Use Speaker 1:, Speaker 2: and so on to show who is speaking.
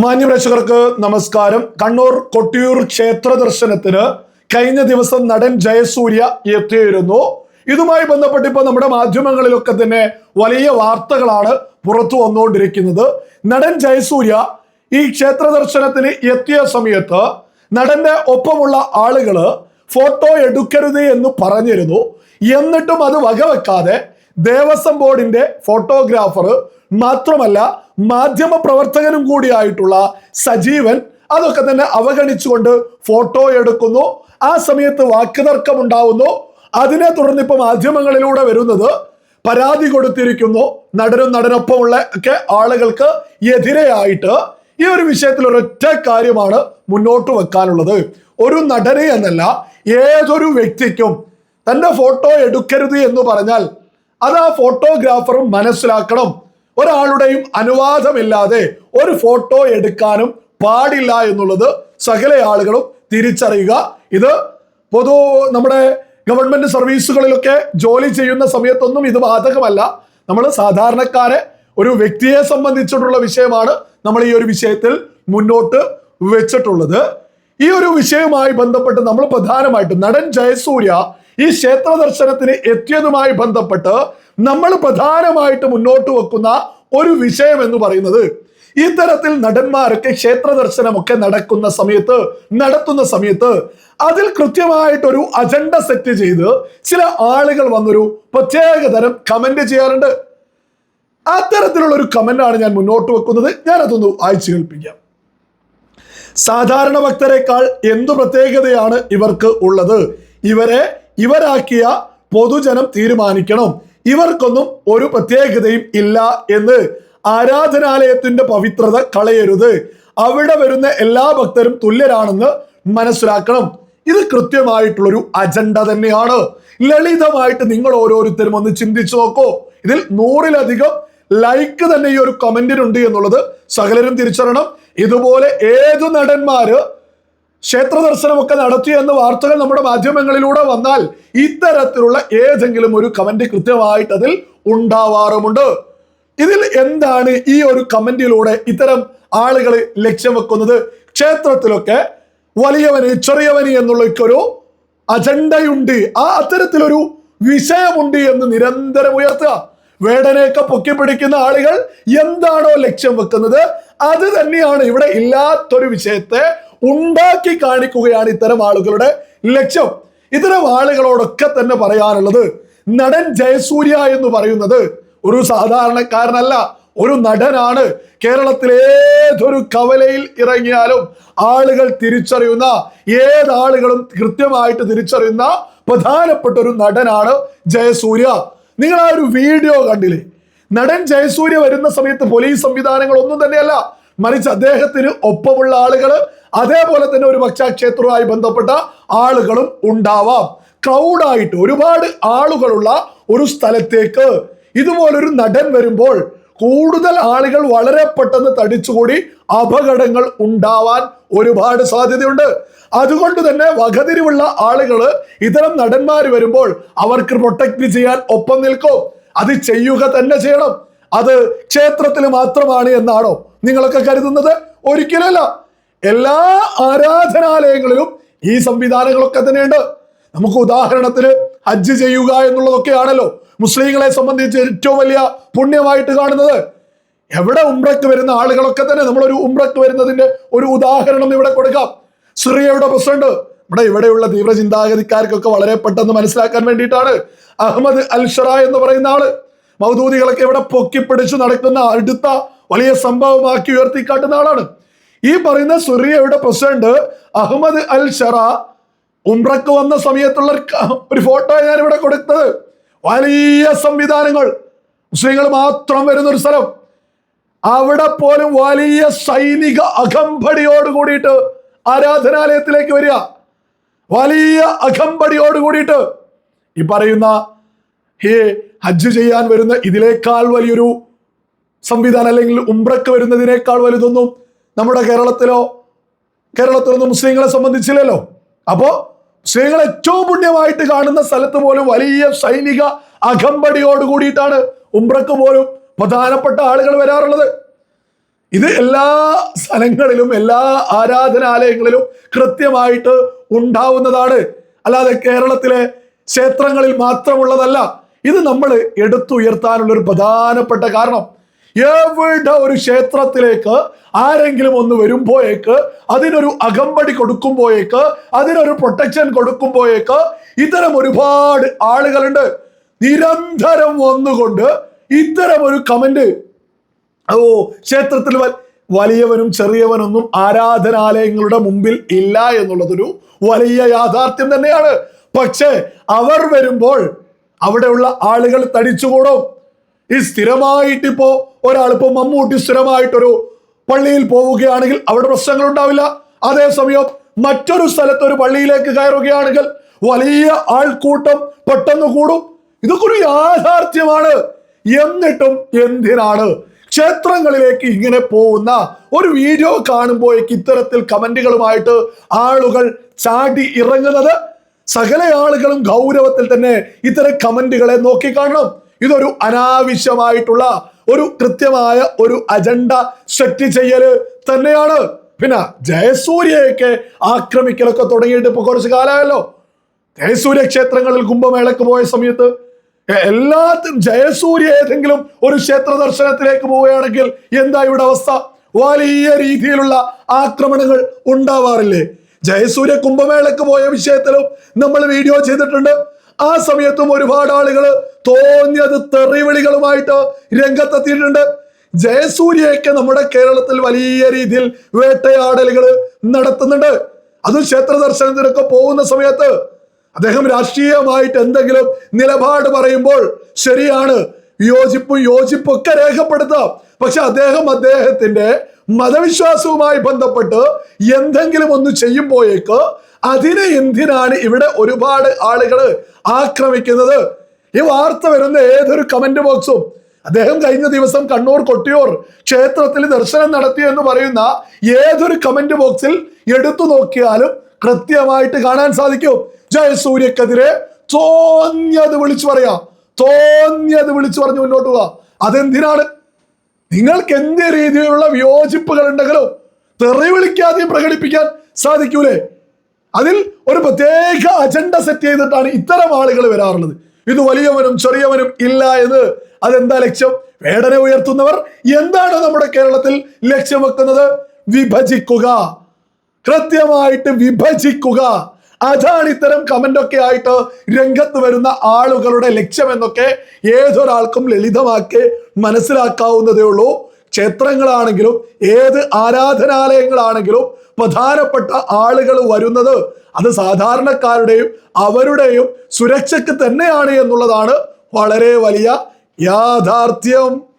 Speaker 1: മാന്യപ്രേക്ഷകർക്ക് നമസ്കാരം. കണ്ണൂർ കൊട്ടിയൂർ ക്ഷേത്ര ദർശനത്തിന് കഴിഞ്ഞ ദിവസം നടൻ ജയസൂര്യ എത്തിയിരുന്നു. ഇതുമായി ബന്ധപ്പെട്ട് ഇപ്പോൾ നമ്മുടെ മാധ്യമങ്ങളിലൊക്കെ തന്നെ വലിയ വാർത്തകളാണ് പുറത്തു വന്നുകൊണ്ടിരിക്കുന്നത്. നടൻ ജയസൂര്യ ഈ ക്ഷേത്ര ദർശനത്തിന് എത്തിയ സമയത്ത് നടന്റെ ഒപ്പമുള്ള ആളുകൾ ഫോട്ടോ എടുക്കരുത് എന്ന് പറഞ്ഞിരുന്നു. എന്നിട്ടും അത് വകവെക്കാതെ ദേവസ്വം ബോർഡിന്റെ ഫോട്ടോഗ്രാഫർ മാത്രമല്ല മാധ്യമ പ്രവർത്തകനും കൂടിയായിട്ടുള്ള സജീവൻ അതൊക്കെ തന്നെ അവഗണിച്ചുകൊണ്ട് ഫോട്ടോ എടുക്കുന്നു. ആ സമയത്ത് വാക്കുതർക്കം ഉണ്ടാവുന്നു അതിനെ തുടർന്ന് ഇപ്പൊ മാധ്യമങ്ങളിലൂടെ വരുന്നത് പരാതി കൊടുത്തിരിക്കുന്നു. നടനും നടനൊപ്പമുള്ള ഒക്കെ ആളുകൾക്ക് എതിരെയായിട്ട് ഈ ഒരു വിഷയത്തിൽ ഒരൊറ്റ കാര്യമാണ് മുന്നോട്ട് വെക്കാനുള്ളത്. ഒരു നടനെ എന്നല്ല ഏതൊരു വ്യക്തിക്കും തന്റെ ഫോട്ടോ എടുക്കരുത് എന്ന് പറഞ്ഞാൽ അത് ആ ഫോട്ടോഗ്രാഫറും മനസ്സിലാക്കണം. ഒരാളുടെയും അനുവാദമില്ലാതെ ഒരു ഫോട്ടോ എടുക്കാനും പാടില്ല എന്നുള്ളത് സകല ആളുകളും തിരിച്ചറിയുക. ഇത് പൊതു നമ്മുടെ ഗവൺമെന്റ് സർവീസുകളിലൊക്കെ ജോലി ചെയ്യുന്ന സമയത്തൊന്നും ഇത് ബാധകമല്ല. നമ്മൾ സാധാരണക്കാരെ ഒരു വ്യക്തിയെ സംബന്ധിച്ചിട്ടുള്ള വിഷയമാണ് നമ്മൾ ഈ ഒരു വിഷയത്തിൽ മുന്നോട്ട് വെച്ചിട്ടുള്ളത്. ഈ ഒരു വിഷയവുമായി ബന്ധപ്പെട്ട് നമ്മൾ പ്രധാനമായിട്ടും നടൻ ജയസൂര്യ ഈ ക്ഷേത്ര ദർശനത്തിന് എത്തിയതുമായി ബന്ധപ്പെട്ട് നമ്മൾ പ്രധാനമായിട്ട് മുന്നോട്ട് വെക്കുന്ന ഒരു വിഷയം എന്ന് പറയുന്നത് ഇത്തരത്തിൽ നടന്മാരൊക്കെ ക്ഷേത്ര ദർശനമൊക്കെ നടക്കുന്ന സമയത്ത് നടത്തുന്ന സമയത്ത് അതിൽ കൃത്യമായിട്ടൊരു അജണ്ട സെറ്റ് ചെയ്ത് ചില ആളുകൾ വന്നൊരു പ്രത്യേക തരം കമന്റ് ചെയ്യാറുണ്ട്. അത്തരത്തിലുള്ള ഒരു കമന്റാണ് ഞാൻ മുന്നോട്ട് വെക്കുന്നത്. ഞാനതൊന്ന് വായിച്ചു കേൾപ്പിക്കാം. സാധാരണ ഭക്തരെക്കാൾ എന്തു പ്രത്യേകതയാണ് ഇവർക്ക് ഉള്ളത്? ഇവരെ ഇവരാക്കിയ പൊതുജനം തീരുമാനിക്കണം. ഇവർക്കൊന്നും ഒരു പ്രത്യേകതയും ഇല്ല എന്ന് ആരാധനാലയത്തിന്റെ പവിത്രത കളയരുത്. അവിടെ വരുന്ന എല്ലാ ഭക്തരും തുല്യരാണെന്ന് മനസ്സിലാക്കണം. ഇത് കൃത്യമായിട്ടുള്ളൊരു അജണ്ട തന്നെയാണ്. ലളിതമായിട്ട് നിങ്ങൾ ഓരോരുത്തരും ഒന്ന് ചിന്തിച്ചു നോക്കൂ. ഇതിൽ നൂറിലധികം ലൈക്ക് തന്നെ ഈ ഒരു കമന്റിനുണ്ട് എന്നുള്ളത് സകലരും തിരിച്ചറിയണം. ഇതുപോലെ ഏതു നടന്മാര് ക്ഷേത്ര ദർശനമൊക്കെ നടത്തി എന്ന വാർത്തകൾ നമ്മുടെ മാധ്യമങ്ങളിലൂടെ വന്നാൽ ഇത്തരത്തിലുള്ള ഏതെങ്കിലും ഒരു കമന്റ് കൃത്യമായിട്ട് അതിൽ ഉണ്ടാവാറുമുണ്ട്. ഇതിൽ എന്താണ് ഈ ഒരു കമന്റിലൂടെ ഇത്തരം ആളുകൾ ലക്ഷ്യം വെക്കുന്നത്? ക്ഷേത്രത്തിലൊക്കെ വലിയവന് ചെറിയവന് എന്നുള്ളൊരു അജണ്ടയുണ്ട്. ആ അത്തരത്തിലൊരു വിഷയമുണ്ട് എന്ന് നിരന്തരം ഉയർത്തുക. വേടനെയൊക്കെ പൊക്കി പിടിക്കുന്ന ആളുകൾ എന്താണോ ലക്ഷ്യം വെക്കുന്നത്? അത് തന്നെയാണ് ഇവിടെ ഇല്ലാത്തൊരു വിഷയത്തെ ഉണ്ടാക്കി കാണിക്കുകയാണ് ഇത്തരം ആളുകളുടെ ലക്ഷ്യം. ഇത്തരം ആളുകളോടൊക്കെ തന്നെ പറയാനുള്ളത് നടൻ ജയസൂര്യ എന്ന് പറയുന്നത് ഒരു സാധാരണക്കാരനല്ല ഒരു നടനാണ്. കേരളത്തിലെ ഏതൊരു കവലയിൽ ഇറങ്ങിയാലും ആളുകൾ തിരിച്ചറിയുന്ന ഏതാളുകളും കൃത്യമായിട്ട് തിരിച്ചറിയുന്ന പ്രധാനപ്പെട്ട ഒരു നടനാണ് ജയസൂര്യ. നിങ്ങൾ ആ ഒരു വീഡിയോ കണ്ടില്ലേ? നടൻ ജയസൂര്യ വരുന്ന സമയത്ത് പോലീസ് സംവിധാനങ്ങൾ ഒന്നും തന്നെയല്ല മറിച്ച് അദ്ദേഹത്തിന് ഒപ്പമുള്ള ആളുകൾ അതേപോലെ തന്നെ ഒരു പക്ഷേ ക്ഷേത്രവുമായി ബന്ധപ്പെട്ട ആളുകളും ഉണ്ടാവാം. ക്രൗഡായിട്ട് ഒരുപാട് ആളുകളുള്ള ഒരു സ്ഥലത്തേക്ക് ഇതുപോലൊരു നടൻ വരുമ്പോൾ കൂടുതൽ ആളുകൾ വളരെ പെട്ടെന്ന് തടിച്ചുകൂടി അപകടങ്ങൾ ഉണ്ടാവാൻ ഒരുപാട് സാധ്യതയുണ്ട്. അതുകൊണ്ട് തന്നെ വകതിരിവുള്ള ആളുകൾ ഇത്തരം നടന്മാർ വരുമ്പോൾ അവർക്ക് പ്രൊട്ടക്ട് ചെയ്യാൻ ഒപ്പം നിൽക്കും. അത് ചെയ്യുക തന്നെ ചെയ്യണം. അത് ക്ഷേത്രത്തിൽ മാത്രമാണ് എന്നാണോ നിങ്ങളൊക്കെ കരുതുന്നത്? ഒരിക്കലല്ല എല്ലാ ആരാധനാലയങ്ങളിലും ഈ സംവിധാനങ്ങളൊക്കെ തന്നെയുണ്ട്. നമുക്ക് ഉദാഹരണത്തിന് ഹജ്ജ് ചെയ്യുക എന്നുള്ളതൊക്കെയാണല്ലോ മുസ്ലിങ്ങളെ സംബന്ധിച്ച് ഏറ്റവും വലിയ പുണ്യമായിട്ട് കാണുന്നത്. എവിടെ ഉംറയ്ക്ക് വരുന്ന ആളുകളൊക്കെ തന്നെ നമ്മളൊരു ഉംറയ്ക്ക് വരുന്നതിന്റെ ഒരു ഉദാഹരണം ഇവിടെ കൊടുക്കാം. സിറിയയുടെ പ്രസിഡന്റ് ഇവിടെ ഇവിടെയുള്ള തീവ്ര ചിന്താഗതിക്കാർക്കൊക്കെ വളരെ പെട്ടെന്ന് മനസ്സിലാക്കാൻ വേണ്ടിയിട്ടാണ്. അഹമ്മദ് അൽഷറ എന്ന് പറയുന്ന ആൾ. മൗദൂദികളൊക്കെ ഇവിടെ പൊക്കിപ്പിടിച്ചു നടക്കുന്ന അടുത്ത വലിയ സംഭവമാക്കി ഉയർത്തിക്കാട്ടുന്ന ആളാണ്. ഈ പറയുന്ന സുറിയയുടെ പ്രസിഡന്റ് അഹമ്മദ് അൽ ഷറ ഉംറക്ക് വന്ന സമയത്തുള്ള ഒരു ഫോട്ടോ ഞാൻ ഇവിടെ കൊടുത്തത്. വലിയ സംവിധാനങ്ങൾ. മുസ്ലിങ്ങൾ മാത്രം വരുന്ന ഒരു സ്ഥലം. അവിടെ പോലും വലിയ സൈനിക അകമ്പടിയോട് കൂടിയിട്ട് ആരാധനാലയത്തിലേക്ക് വരിക. വലിയ അകമ്പടിയോട് കൂടിയിട്ട് ഈ പറയുന്ന ഹേ ഹജ്ജ് ചെയ്യാൻ വരുന്ന ഇതിനേക്കാൾ വലിയൊരു സംവിധാനം അല്ലെങ്കിൽ ഉംറക്ക് വരുന്നതിനേക്കാൾ വലുതൊന്നും നമ്മുടെ കേരളത്തിലോ കേരളത്തിലൊന്നും മുസ്ലിങ്ങളെ സംബന്ധിച്ചില്ലല്ലോ. അപ്പോ മുസ്ലിങ്ങൾ ഏറ്റവും പുണ്യമായിട്ട് കാണുന്ന സ്ഥലത്ത് പോലും വലിയ സൈനിക അകമ്പടിയോട് കൂടിയിട്ടാണ് ഉംറക്ക് പോലും പ്രധാനപ്പെട്ട ആളുകൾ വരാറുള്ളത്. ഇത് എല്ലാ സ്ഥലങ്ങളിലും എല്ലാ ആരാധനാലയങ്ങളിലും കൃത്യമായിട്ട് ഉണ്ടാവുന്നതാണ്. അല്ലാതെ കേരളത്തിലെ ക്ഷേത്രങ്ങളിൽ മാത്രമുള്ളതല്ല ഇത് നമ്മൾ എടുത്തുയർത്താനുള്ള ഒരു പ്രധാനപ്പെട്ട കാരണം. എവിടെ ഒരു ക്ഷേത്രത്തിലേക്ക് ആരെങ്കിലും ഒന്ന് വരുമ്പോഴേക്ക് അതിനൊരു അകമ്പടി കൊടുക്കുമ്പോഴേക്ക് അതിനൊരു പ്രൊട്ടക്ഷൻ കൊടുക്കുമ്പോഴേക്ക് ഇത്തരം ഒരുപാട് ആളുകളുണ്ട്. നിരന്തരം വന്നുകൊണ്ട് ഇത്തരം ഒരു കമന്റ് ഓ ക്ഷേത്രത്തിൽ വലിയവനും ചെറിയവനൊന്നും ആരാധനാലയങ്ങളുടെ മുമ്പിൽ ഇല്ല എന്നുള്ളതൊരു വലിയ യാഥാർത്ഥ്യം തന്നെയാണ്. പക്ഷേ അവർ വരുമ്പോൾ അവിടെയുള്ള ആളുകൾ തടിച്ചുകൂടും. ഈ സ്ഥിരമായിട്ട് ഇപ്പോ ഒരാളിപ്പോ മമ്മൂട്ടി സ്ഥിരമായിട്ടൊരു പള്ളിയിൽ പോവുകയാണെങ്കിൽ അവിടെ പ്രശ്നങ്ങൾ ഉണ്ടാവില്ല അതേസമയം മറ്റൊരു സ്ഥലത്ത് ഒരു പള്ളിയിലേക്ക് കയറുകയാണെങ്കിൽ വലിയ ആൾക്കൂട്ടം പെട്ടെന്ന് കൂടും. ഇതൊക്കെ ഒരു യാഥാർത്ഥ്യമാണ്. എന്നിട്ടും എന്തിനാണ് ക്ഷേത്രങ്ങളിലേക്ക് ഇങ്ങനെ പോകുന്ന ഒരു വീഡിയോ കാണുമ്പോഴേക്ക് ഇത്തരത്തിൽ കമന്റുകളുമായിട്ട് ആളുകൾ ചാടി ഇറങ്ങുന്നത്? സകല ആളുകളും ഗൗരവത്തിൽ തന്നെ ഇത്തരം കമന്റുകളെ നോക്കിക്കാണണം. ഇതൊരു അനാവശ്യമായിട്ടുള്ള ഒരു കൃത്യമായ ഒരു അജണ്ട സെറ്റ് ചെയ്യൽ തന്നെയാണ്. പിന്നെ ജയസൂര്യയൊക്കെ ആക്രമിക്കലൊക്കെ തുടങ്ങിയിട്ട് ഇപ്പൊ കുറച്ച് കാലമായല്ലോ. ജയസൂര്യ ക്ഷേത്രങ്ങളിൽ കുംഭമേളക്ക് പോയ സമയത്ത് എല്ലാ ജയസൂര്യ ഏതെങ്കിലും ഒരു ക്ഷേത്ര ദർശനത്തിലേക്ക് പോവുകയാണെങ്കിൽ എന്താ ഇവിടെ അവസ്ഥ? വലിയ രീതിയിലുള്ള ആക്രമണങ്ങൾ ഉണ്ടാവാറില്ലേ? ജയസൂര്യ കുംഭമേളക്ക് പോയ വിഷയത്തിലും നമ്മൾ വീഡിയോ ചെയ്തിട്ടുണ്ട്. ആ സമയത്തും ഒരുപാട് ആളുകൾ തോന്നിയത് തെറിവിളികളുമായിട്ട് രംഗത്തെത്തിയിട്ടുണ്ട്. ജയസൂര്യയൊക്കെ നമ്മുടെ കേരളത്തിൽ വലിയ രീതിയിൽ വേട്ടയാടലുകൾ നടത്തുന്നുണ്ട്. അതും ക്ഷേത്ര ദർശനത്തിനൊക്കെ പോകുന്ന സമയത്ത് അദ്ദേഹം രാഷ്ട്രീയമായിട്ട് എന്തെങ്കിലും നിലപാട് പറയുമ്പോൾ ശരിയാണ് യോജിപ്പും ഒക്കെ രേഖപ്പെടുത്താം. പക്ഷെ അദ്ദേഹം അദ്ദേഹത്തിന്റെ മതവിശ്വാസവുമായി ബന്ധപ്പെട്ട് എന്തെങ്കിലും ഒന്ന് ചെയ്യുമ്പോഴേക്ക് അതിനെ എന്തിനാണ് ഇവിടെ ഒരുപാട് ആളുകൾ ആക്രമിക്കുന്നത്? ഈ വാർത്ത വരുന്ന ഏതൊരു കമന്റ് ബോക്സും അദ്ദേഹം കഴിഞ്ഞ ദിവസം കണ്ണൂർ കൊട്ടിയൂർ ക്ഷേത്രത്തിൽ ദർശനം നടത്തി എന്ന് പറയുന്ന ഏതൊരു കമന്റ് ബോക്സിൽ എടുത്തു നോക്കിയാലും കൃത്യമായിട്ട് കാണാൻ സാധിക്കും. ജയസൂര്യക്കെതിരെ തോന്നിയത് വിളിച്ചു പറയാം. തോന്നിയത് വിളിച്ചു പറഞ്ഞു മുന്നോട്ട് പോവാ. അതെന്തിനാണ്? നിങ്ങൾക്ക് എന്ത് രീതിയിലുള്ള വിയോജിപ്പുകൾ ഉണ്ടെങ്കിലും തെറി വിളിക്കാതെയും പ്രകടിപ്പിക്കാൻ സാധിക്കൂലേ? അതിൽ ഒരു പ്രത്യേക അജണ്ട സെറ്റ് ചെയ്തിട്ടാണ് ഇത്തരം ആളുകൾ വരാറുള്ളത്. ഇത് വലിയവനും ചെറിയവനും ഇല്ല എന്ന്. അതെന്താ ലക്ഷ്യം? വേടന ഉയർത്തുന്നവർ എന്താണ് നമ്മുടെ കേരളത്തിൽ ലക്ഷ്യം വെക്കുന്നത്? വിഭജിക്കുക. കൃത്യമായിട്ട് വിഭജിക്കുക. അതാണ് ഇത്തരം കമന്റ് ഒക്കെ ആയിട്ട് രംഗത്ത് വരുന്ന ആളുകളുടെ ലക്ഷ്യം എന്നൊക്കെ ഏതൊരാൾക്കും ലളിതമാക്കി മനസ്സിലാക്കാവുന്നതേ ഉള്ളൂ. ക്ഷേത്രങ്ങളാണെങ്കിലും ഏത് ആരാധനാലയങ്ങളാണെങ്കിലും പ്രധാനപ്പെട്ട ആളുകൾ വരുന്നത് അത് സാധാരണക്കാരുടെയും അവരുടെയും സുരക്ഷയ്ക്ക് തന്നെയാണ് എന്നുള്ളതാണ് വളരെ വലിയ യാഥാർത്ഥ്യം.